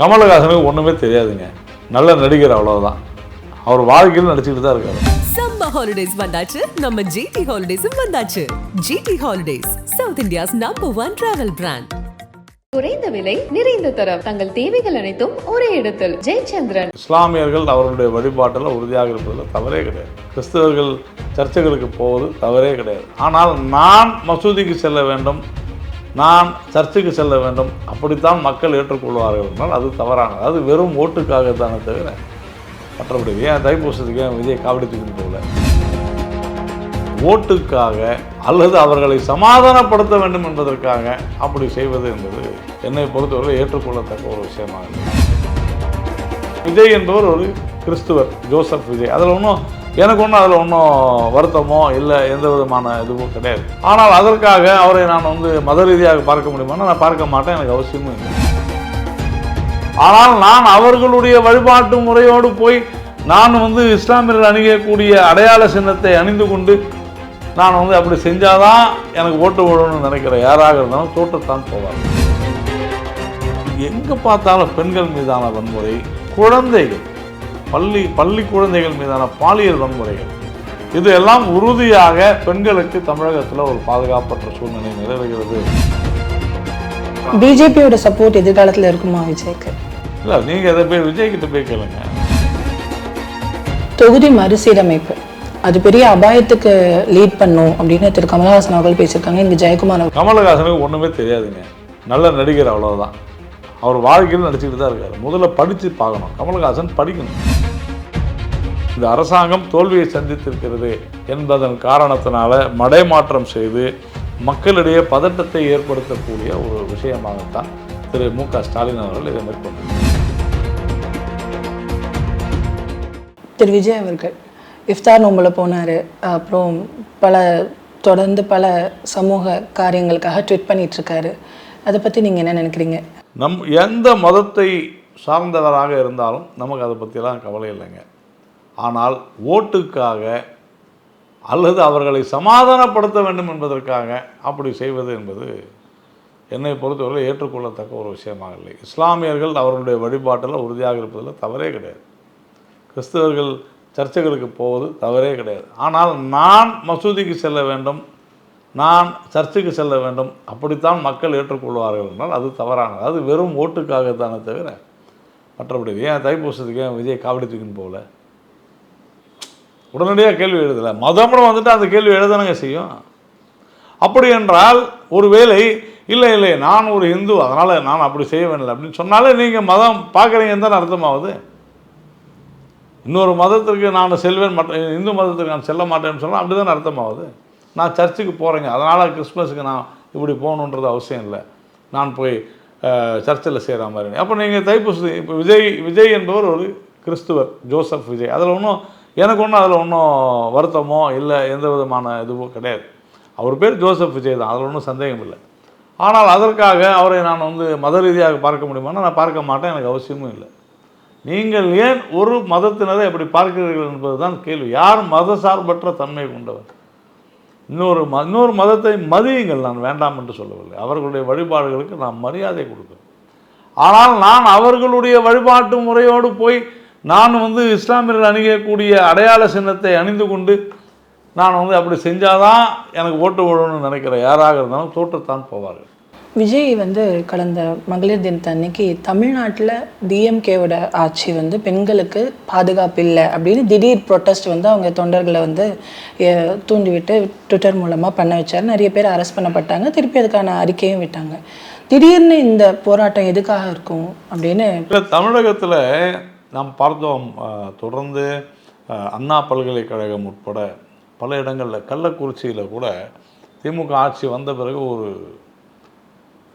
கமலஹாசனுக்கு ஒன்றுமே தெரியாதுங்க. நல்ல நடிகர் அவ்வளவுதான். அவர் வாழ்க்கையில் நடிச்சுக்கிட்டு தான் இருக்காரு. சம்மர் ஹாலிடேஸ் வந்தாச்சு. நம்ம ஜிடி ஹாலிடேஸும் வந்தாச்சு. GT holidays south India's number one travel brand குறைந்த விலை நிறைந்த தரம். தங்கள் தேவைகள் அனைத்தும் ஒரே இடத்தில். ஜெயச்சந்திரன். இஸ்லாமியர்கள் அவர்களுடைய வழிபாட்டில் உறுதியாக இருப்பதில் தவறே கிடையாது. கிறிஸ்தவர்கள் சர்ச்சைகளுக்கு போவது தவறே கிடையாது. ஆனால் நான் மசூதிக்கு செல்ல வேண்டும். நான் சர்ச்சுக்கு செல்ல வேண்டும். அப்படித்தான் மக்கள் ஏற்றுக்கொள்வார்கள் என்றால் அது தவறானது. அது வெறும் ஓட்டுக்காக தானே தவிர மற்றபடி ஏன் தைப்பூசத்துக்கு ஏன் விஜய் காவடி தூக்கிட்டு போகல? ஓட்டுக்காக அல்லது அவர்களை சமாதானப்படுத்த வேண்டும் என்பதற்காக அப்படி செய்வது என்பது என்னை பொறுத்தவரை ஏற்றுக்கொள்ளத்தக்க ஒரு விஷயமாக விஜய் என்பவர் ஒரு கிறிஸ்துவர் ஜோசப் விஜய். அதில் ஒன்றும் எனக்கு ஒன்றும் அதில் ஒன்றும் வருத்தமோ இல்லை எந்த விதமான இதுவும் கிடையாது. ஆனால் அதற்காக அவரை நான் வந்து மத ரீதியாக பார்க்க முடியுமானா நான் பார்க்க மாட்டேன் எனக்கு அவசியமும் இல்லை. ஆனால் நான் அவர்களுடைய வழிபாட்டு முறையோடு போய் நான் வந்து இஸ்லாமியர்கள் அணியக்கூடிய அடையாள சின்னத்தை அணிந்து கொண்டு நான் வந்து அப்படி செஞ்சாதான் எனக்கு ஓட்டு விடணும்னு நினைக்கிற யாராக இருந்தாலும் தோட்டத்தான் போவார் எங்கே பார்த்தாலும் பெண்கள் மீதான வன்முறை குழந்தைகள். பள்ளி பள்ளி குழந்தைகள் மீதான பாலியல் வன்முறைகள். இது எல்லாம் உறுதியாக பெண்களுக்கு தமிழகத்தில் ஒரு பாதுகாப்பற்ற சூழ்நிலை நிலவுகிறது. பிஜேபியோட சப்போர்ட் எதிர்காலத்தில் இருக்குமா விஜய்க்கு? இல்லை நீங்கள் எதை போய் விஜய் கிட்ட போய் கேளுங்க. தொகுதி மறுசீரமைப்பு. அது பெரிய அபாயத்துக்கு லீட் பண்ணும் அப்படின்னு திரு. கமலஹாசன் அவர்கள் பேசியிருக்காங்க. இங்க ஜெயக்குமார் கமலஹாசனுக்கு ஒன்றுமே தெரியாதுங்க. நல்ல நடிகர் அவ்வளவுதான். அவர் வாழ்க்கையில் நடிச்சுக்கிட்டு தான் இருக்கார். முதல்ல படித்து பார்க்கணும். கமலஹாசன் படிக்கணும். இந்த அரசாங்கம் தோல்வியை சந்தித்திருக்கிறது என்பதன் காரணத்தினால மடைமாற்றம் செய்து மக்களிடையே பதட்டத்தை ஏற்படுத்தக்கூடிய ஒரு விஷயமாகத்தான் திரு மு க ஸ்டாலின் அவர்கள் இதை மேற்கொண்டார் திரு விஜய் அவர்கள் இஃப்தார் நோம்பில் போனார். அப்புறம் பல தொடர்ந்து பல சமூக காரியங்களுக்காக ட்வீட் பண்ணிகிட்ருக்காரு அதை பற்றி நீங்கள் என்ன நினைக்கிறீங்க? நம் எந்த மதத்தை சார்ந்தவராக இருந்தாலும் நமக்கு அதை பற்றியெல்லாம் கவலை இல்லைங்க. ஆனால் ஓட்டுக்காக அல்லது அவர்களை சமாதானப்படுத்த வேண்டும் என்பதற்காக அப்படி செய்வது என்பது என்னை பொறுத்தவரை ஏற்றுக்கொள்ளத்தக்க ஒரு விஷயமாக இல்லை. இஸ்லாமியர்கள் அவர்களுடைய வழிபாட்டில் உறுதியாக இருப்பதில் தவறே கிடையாது. கிறிஸ்தவர்கள் சர்ச்சைகளுக்கு போவது தவறே கிடையாது. ஆனால் நான் மசூதிக்கு செல்ல வேண்டும் நான் சர்ச்சுக்கு செல்ல வேண்டும். அப்படித்தான் மக்கள் ஏற்றுக்கொள்வார்கள் என்றால் அது தவறானது. அது வெறும் ஓட்டுக்காக தானே தவிர மற்றபடி ஏன் தைப்பூசத்துக்கு ஏன் விஜய் காவடி தூக்கின்னு போகல? உடனடியாக கேள்வி எழுதலை. மதம்னு வந்துட்டு அந்த கேள்வி எழுதணுங்க செய்யும். அப்படி என்றால் ஒருவேளை இல்லை இல்லை நான் ஒரு இந்து அதனால் நான் அப்படி செய்ய வேண்டிய அப்படின்னு சொன்னாலே நீங்கள் மதம் பார்க்குறீங்கன்னு தானே அர்த்தமாகுது. இன்னொரு மதத்திற்கு நான் செல்வேன் மற்ற இந்து மதத்திற்கு நான் செல்ல மாட்டேன்னு சொன்னால் அப்படி தானே அர்த்தமாகுது. நான் சர்ச்சுக்கு போகிறேங்க அதனால் கிறிஸ்மஸுக்கு நான் இப்படி போகணுன்றது அவசியம் இல்லை. நான் போய் சர்ச்சில் செய்கிற மாதிரி. அப்போ நீங்கள் தைப்பூசி இப்போ விஜய் விஜய் என்பவர் ஒரு கிறிஸ்துவர் ஜோசப் விஜய். அதில் ஒன்றும் எனக்கு ஒன்றும் அதில் ஒன்றும் வருத்தமோ இல்லை எந்த விதமான இதுவும் கிடையாது. அவர் பேர் ஜோசப் விஜய் தான். அதில் ஒன்றும் சந்தேகம் இல்லை. ஆனால் அதற்காக அவரை நான் வந்து மத ரீதியாக பார்க்க முடியுமானா நான் பார்க்க மாட்டேன். எனக்கு அவசியமும் இல்லை. நீங்கள் ஏன் ஒரு மதத்தினரை எப்படி பார்க்கிறீர்கள் என்பதுதான் கேள்வி. யார் மத சார்பற்ற தன்மை கொண்டவர்? இன்னொரு ம இன்னொரு மதத்தை மதியுங்கள் நான் வேண்டாம் என்று சொல்லவில்லை. அவர்களுடைய வழிபாடுகளுக்கு நாம் மரியாதை கொடுக்கிறோம் ஆனால் நான் அவர்களுடைய வழிபாட்டு முறையோடு போய் நான் வந்து இஸ்லாமியர்கள் அணியக்கூடிய அடையாள சின்னத்தை அணிந்து கொண்டு நான் வந்து அப்படி செஞ்சாதான் எனக்கு ஓட்டு விழணும்னு நினைக்கிற யாராக இருந்தாலும் தோற்றத்தான் போவார்கள். விஜய் வந்து கடந்த மகளிர் தினத்தை அன்னைக்கு தமிழ்நாட்டில் டிஎம்கேவோட ஆட்சி வந்து பெண்களுக்கு பாதுகாப்பு இல்லை அப்படின்னு திடீர் ப்ரொட்டஸ்ட் வந்து அவங்க தொண்டர்களை வந்து தூண்டிவிட்டு ட்விட்டர் மூலமாக பண்ண வச்சார். நிறைய பேர் அரெஸ்ட் பண்ணப்பட்டாங்க. திருப்பி அதுக்கான அறிக்கையும் விட்டாங்க. திடீர்னு இந்த போராட்டம் எதுக்காக இருக்கும் அப்படின்னு தமிழகத்தில் நாம் பார்த்தோம் தொடர்ந்து அண்ணா பல்கலைக்கழகம் உட்பட பல இடங்களில் கள்ளக்குறிச்சியில் கூட திமுக ஆட்சி வந்த பிறகு ஒரு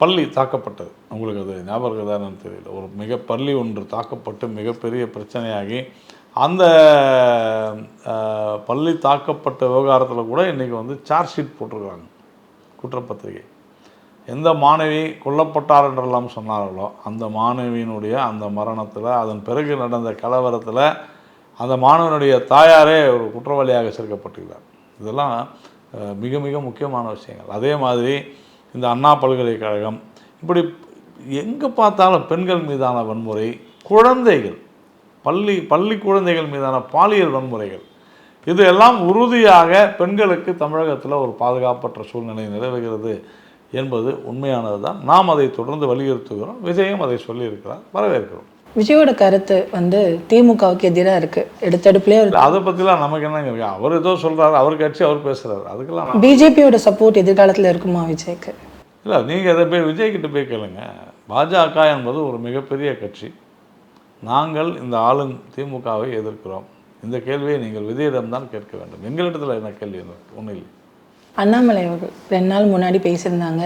பள்ளி தாக்கப்பட்டது. உங்களுக்கு அது ஞாபகம் இருக்குதான்னு தெரியல. ஒரு மிக பள்ளி ஒன்று தாக்கப்பட்டு மிகப்பெரிய பிரச்சனையாகி அந்த பள்ளி தாக்கப்பட்ட விவகாரத்தில் கூட இன்றைக்கி வந்து சார்ஜ் ஷீட் போட்டிருக்காங்க. குற்றப்பத்திரிகை. எந்த மாணவி கொல்லப்பட்டார் என்றெல்லாம் சொன்னார்களோ அந்த மாணவியினுடைய அந்த மரணத்தில் அதன் பிறகு நடந்த கலவரத்தில் அந்த மாணவனுடைய தாயாரே ஒரு குற்றவாளியாக சேர்க்கப்பட்டுள்ளார் இதெல்லாம் மிக மிக முக்கியமான விஷயங்கள். அதே மாதிரி இந்த அண்ணா பல்கலைக்கழகம். இப்படி எங்கே பார்த்தாலும் பெண்கள் மீதான வன்முறை குழந்தைகள் பள்ளி பள்ளி குழந்தைகள் மீதான பாலியல் வன்முறைகள். இதெல்லாம் உறுதியாக பெண்களுக்கு தமிழகத்தில் ஒரு பாதுகாப்பற்ற சூழ்நிலை நிலவுகிறது என்பது உண்மையானது தான். நாம் அதை தொடர்ந்து வலியுறுத்துகிறோம். விஜயம் அதை சொல்லியிருக்கிறார். வரவேற்கிறோம். விஜயோட கருத்து வந்து திமுகவுக்கு எதிராக இருக்கு. எடுத்தடுப்புலேயே அதை பற்றிலாம் நமக்கு என்னங்க இருக்கு? அவர் ஏதோ சொல்கிறாரு அவர் கட்சி அவர் பேசுகிறாரு அதுக்கெல்லாம் பிஜேபியோட சப்போர்ட் எதிர்காலத்தில் இருக்குமா விஜய்க்கு? இல்லை நீங்கள் அதை போய் விஜய் கிட்ட போய் கேளுங்க. பாஜக என்பது ஒரு மிகப்பெரிய கட்சி. நாங்கள் இந்த ஆளும் திமுகவை எதிர்க்கிறோம். இந்த கேள்வியை நீங்கள் விஜயிடம் தான் கேட்க வேண்டும். எங்களிடத்தில் என்ன கேள்வி ஒன்றும் இல்லை. அண்ணாமலை அவர்கள் ரெண்டு நாள் முன்னாடி பேசியிருந்தாங்க.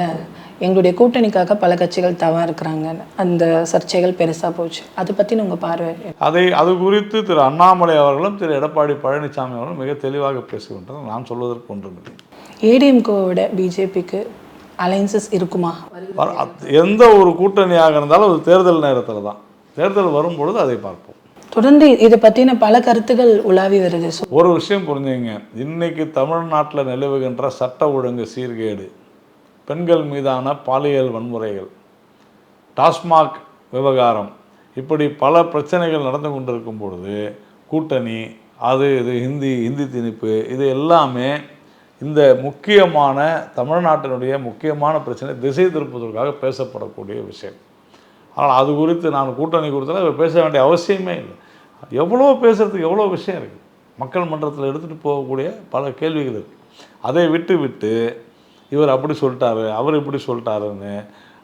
எங்களுடைய கூட்டணிக்காக பல கட்சிகள் தவா இருக்கிறாங்க. அந்த சர்ச்சைகள் பெருசாக போச்சு. அதை பற்றி உங்கள் பார்வை அதை அது குறித்து திரு அண்ணாமலை அவர்களும் திரு எடப்பாடி பழனிசாமி அவர்களும் மிக தெளிவாக பேசுகின்றனர் நான் சொல்வதற்கு ஒன்றுமில்லை. ஏடிஎம்கோவோட பிஜேபிக்கு அலைன்சஸ் இருக்குமா? எந்த ஒரு கூட்டணியாக இருந்தாலும் அது தேர்தல் நேரத்தில் தான். தேர்தல் வரும்பொழுது அதை பார்ப்போம். தொடர்ந்து இதை பற்றின பல கருத்துகள் உலாவி வருது. ஒரு விஷயம் புரிஞ்சுங்க. இன்னைக்கு தமிழ்நாட்டில் நிலவுகின்ற சட்ட ஒழுங்கு சீர்கேடு பெண்கள் மீதான பாலியல் வன்முறைகள் டாஸ்மாக் விவகாரம் இப்படி பல பிரச்சனைகள் நடந்து கொண்டிருக்கும் பொழுது கூட்டணி அது இது ஹிந்தி ஹிந்தி திணிப்பு இது எல்லாமே இந்த முக்கியமான தமிழ்நாட்டினுடைய முக்கியமான பிரச்சனை திசை திருப்புவதற்காக பேசப்படக்கூடிய விஷயம். ஆனால் அது குறித்து நான் கூட்டணி குறித்தெல்லாம் பேச வேண்டிய அவசியமே இல்லை. எவ்வளோ பேசுகிறதுக்கு எவ்வளோ விஷயம் இருக்குது மக்கள் மன்றத்தில் எடுத்துகிட்டு போகக்கூடிய பல கேள்விகள் இருக்குது அதை விட்டு விட்டு இவர் அப்படி சொல்லிட்டாரு அவர் இப்படி சொல்லிட்டாருன்னு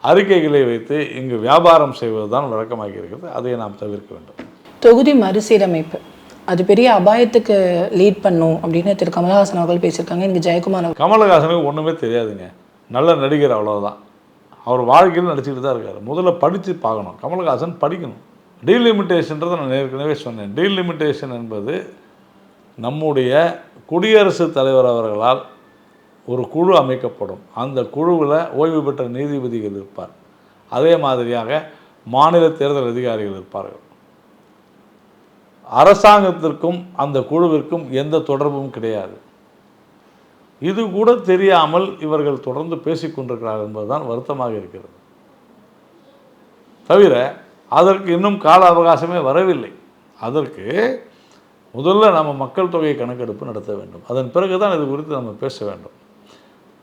அறிக்கைகளை வைத்து இங்கு வியாபாரம் செய்வது தான் வழக்கமாகி இருக்கிறது. அதை நாம் தவிர்க்க வேண்டும். தொகுதி மறுசீரமைப்பு. அது பெரிய அபாயத்துக்கு லீட் பண்ணும் அப்படின்னு திரு கமலஹாசன் அவர்கள் பேசியிருக்காங்க. எனக்கு ஜெயக்குமார் கமலஹாசனுக்கு ஒன்றுமே தெரியாதுங்க. நல்ல நடிகர் அவ்வளோதான் அவர் வாழ்க்கையில் நடிச்சுக்கிட்டு தான் இருக்கார். முதல்ல படித்து பார்க்கணும். கமலஹாசன் படிக்கணும். டீலிமிட்டேஷன்றதை நான் ஏற்கனவே சொன்னேன். டீலிமிட்டேஷன் என்பது நம்முடைய குடியரசுத் தலைவர் அவர்களால் ஒரு குழு அமைக்கப்படும். அந்த குழுவில் ஓய்வு பெற்ற நீதிபதிகள் இருப்பார். அதே மாதிரியாக மாநில தேர்தல் அதிகாரிகள் இருப்பார்கள். அரசாங்கத்திற்கும் அந்த குழுவிற்கும் எந்த தொடர்பும் கிடையாது. இது கூட தெரியாமல் இவர்கள் தொடர்ந்து பேசிக்கொண்டிருக்கிறார்கள் என்பதுதான் வருத்தமாக இருக்கிறது. தவிர அதற்கு இன்னும் கால அவகாசமே வரவில்லை. அதற்கு முதல்ல நம்ம மக்கள் தொகை கணக்கெடுப்பு நடத்த வேண்டும். அதன் பிறகு தான் இது குறித்து நம்ம பேச வேண்டும்.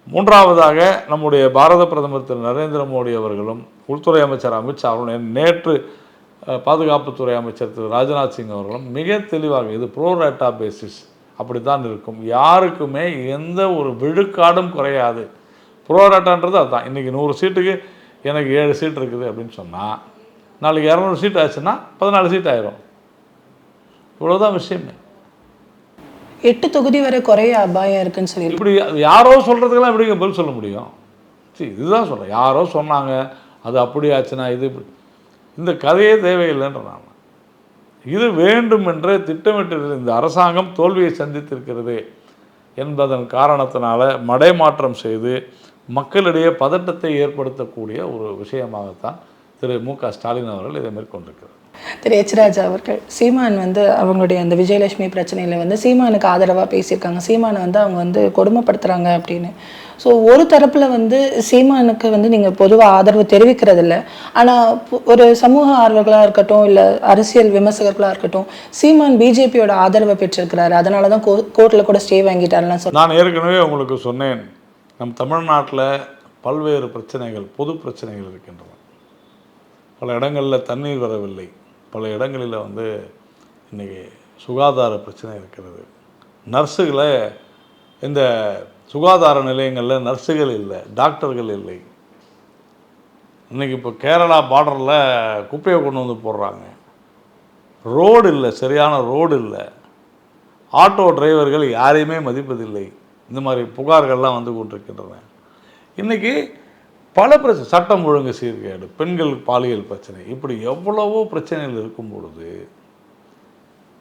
மூன்றாவதாக நம்முடைய பாரத பிரதமர் திரு நரேந்திர மோடி அவர்களும் உள்துறை அமைச்சர் அமித்ஷா அவர்களும் நேற்று பாதுகாப்புத்துறை அமைச்சர் திரு ராஜ்நாத் சிங் அவர்களும் மிக தெளிவாக இது ப்ரோ ரேட்டா பேசிஸ் அப்படித்தான் இருக்கும். யாருக்குமே எந்த ஒரு விழுக்காடும் குறையாது. ப்ரோ ரேட்டான்றது அதுதான். இன்றைக்கி நூறு சீட்டுக்கு எனக்கு ஏழு சீட் இருக்குது அப்படின்னு சொன்னால் நாளைக்கு இரநூறு சீட் ஆச்சுன்னா பதினாலு சீட் ஆயிரும். இவ்வளோதான் விஷயமே. எட்டு தொகுதி வரை குறைய அபாயம் இருக்குன்னு சொல்லி இப்படி யாரோ சொல்கிறதுக்கெல்லாம் எப்படிங்க பதில் சொல்ல முடியும்? சரி இதுதான் சொல்கிறேன் யாரோ சொன்னாங்க அது அப்படி ஆச்சுன்னா இது இப்படி. இந்த கதையே தேவையில்லைன்ற நான் இது வேண்டும் என்று திட்டமிட்டு இந்த அரசாங்கம் தோல்வியை சந்தித்திருக்கிறது என்பதன் காரணத்தினால மடைமாற்றம் செய்து மக்களிடையே பதட்டத்தை ஏற்படுத்தக்கூடிய ஒரு விஷயமாகத்தான் திரு மு க ஸ்டாலின் அவர்கள் இதை மேற்கொண்டிருக்கிறார். திரு எச் ராஜா அவர்கள். சீமான் வந்து அவங்களுடைய அந்த விஜயலட்சுமி பிரச்சனையில் வந்து சீமானுக்கு ஆதரவாக பேசியிருக்காங்க. சீமானை வந்து அவங்க வந்து கொடுமைப்படுத்துகிறாங்க அப்படின்னு. ஸோ ஒரு தரப்பில் வந்து சீமானுக்கு வந்து நீங்கள் பொதுவாக ஆதரவு தெரிவிக்கிறதில்ல. ஆனால் ஒரு சமூக ஆர்வர்களாக இருக்கட்டும் இல்லை அரசியல் விமர்சகர்களாக இருக்கட்டும் சீமான் பிஜேபியோட ஆதரவை பெற்றிருக்கிறாரு. அதனால தான் கோ கோர்ட்டில் கூட ஸ்டே வாங்கிட்டாருலாம் சொல்லி நான் ஏற்கனவே உங்களுக்கு சொன்னேன். நம் தமிழ்நாட்டில் பல்வேறு பிரச்சனைகள் பொது பிரச்சனைகள் இருக்கின்றன. பல இடங்களில் தண்ணீர் வரவில்லை. பல இடங்களில் வந்து இன்றைக்கி சுகாதார பிரச்சனை இருக்கிறது. நர்ஸுகளை இந்த சுகாதார நிலையங்களில் நர்ஸுகள் இல்லை டாக்டர்கள் இல்லை. இன்றைக்கி இப்போ கேரளா பார்டரில் குப்பையை கொண்டு வந்து போடுறாங்க. ரோடு இல்லை சரியான ரோடு இல்லை. ஆட்டோ டிரைவர்கள் யாரையுமே மதிப்பதில்லை. இந்த மாதிரி புகார்கள்லாம் வந்து கொண்டிருக்கின்றன. இன்றைக்கி பல பிரச்சனை சட்டம் ஒழுங்கு சீர்கேடு பெண்கள் பாலியல் பிரச்சனை இப்படி எவ்வளவோ பிரச்சனைகள் இருக்கும் பொழுது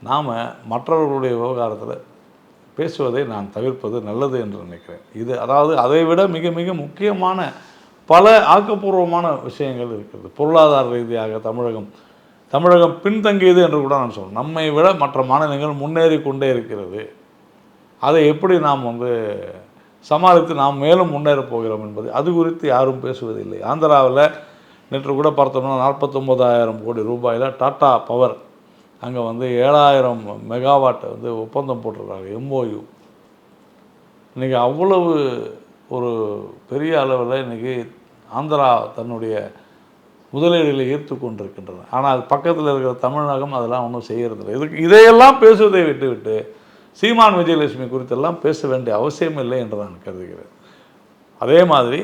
நாம் மற்றவர்களுடைய விவகாரத்தில் பேசுவதை நான் தவிர்ப்பது நல்லது என்று நினைக்கிறேன். இது அதாவது அதை விட மிக மிக முக்கியமான பல ஆக்கப்பூர்வமான விஷயங்கள் இருக்கிறது. பொருளாதார ரீதியாக தமிழகம் தமிழகம் பின்தங்கியது என்று கூட நான் சொல்கிறேன் நம்மை விட மற்ற மாநிலங்கள் முன்னேறி கொண்டே இருக்கிறது. அதை எப்படி நாம் வந்து சமாளித்து நாம் மேலும் முன்னேறப் போகிறோம் என்பது அது குறித்து யாரும் பேசுவதில்லை. ஆந்திராவில் நேற்று கூட பார்த்தோம்னா நாற்பத்தொம்போதாயிரம் கோடி ரூபாயில் டாட்டா பவர் அங்கே வந்து ஏழாயிரம் மெகாவாட் வந்து ஒப்பந்தம் போட்டிருக்காங்க எம்ஓயு இன்றைக்கி அவ்வளவு ஒரு பெரிய அளவில் இன்றைக்கி ஆந்திரா தன்னுடைய முதலீடுகளை ஈர்த்து கொண்டிருக்கின்றன ஆனால் பக்கத்தில் இருக்கிற தமிழகம் அதெல்லாம் ஒன்றும் செய்யறதில்லை. இதுக்கு இதையெல்லாம் பேசுவதை விட்டுவிட்டு சீமான் விஜயலட்சுமி குறித்தெல்லாம் பேச வேண்டிய அவசியம் இல்லை என்று நான் கருதுகிறேன். அதே மாதிரி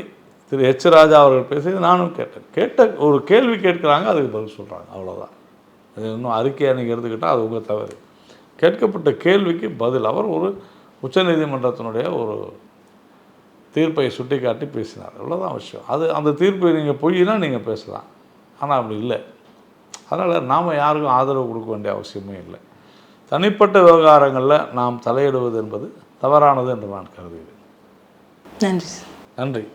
திரு ஹெச் ராஜா அவர்கள் பேசியது நானும் கேட்டேன். கேட்ட ஒரு கேள்வி கேட்குறாங்க அதுக்கு பதில் சொல்கிறாங்க அவ்வளோதான் அது இன்னும் அறிக்கையை நீங்கள் எடுத்துக்கிட்டால் அது உங்கள் தவறு. கேட்கப்பட்ட கேள்விக்கு பதில் அவர் ஒரு உச்சநீதிமன்றத்தினுடைய ஒரு தீர்ப்பை சுட்டிக்காட்டி பேசினார். இவ்வளோதான் விஷயம் அது அந்த தீர்ப்பை நீங்கள் பொய்னா நீங்கள் பேசலாம். ஆனால் அப்படி இல்லை. அதனால் நாம் யாருக்கும் ஆதரவு கொடுக்க வேண்டிய அவசியமே இல்லை. தனிப்பட்ட விவகாரங்களில் நாம் தலையிடுவது என்பது தவறானது என்று நான் கருதுகிறேன். நன்றி நன்றி.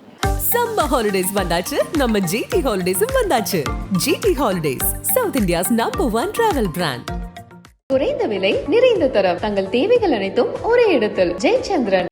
சம்மர் ஹாலிடேஸ் வந்தாச்சு. நம்ம ஜிடி ஹாலிடேஸும் வந்தாச்சு. GT holidays south India's number one travel brand குறைந்த விலை நிறைந்த தரம். தங்கள் தேவைகள் அனைத்தும் ஒரே இடத்தில். ஜெயச்சந்திரன்.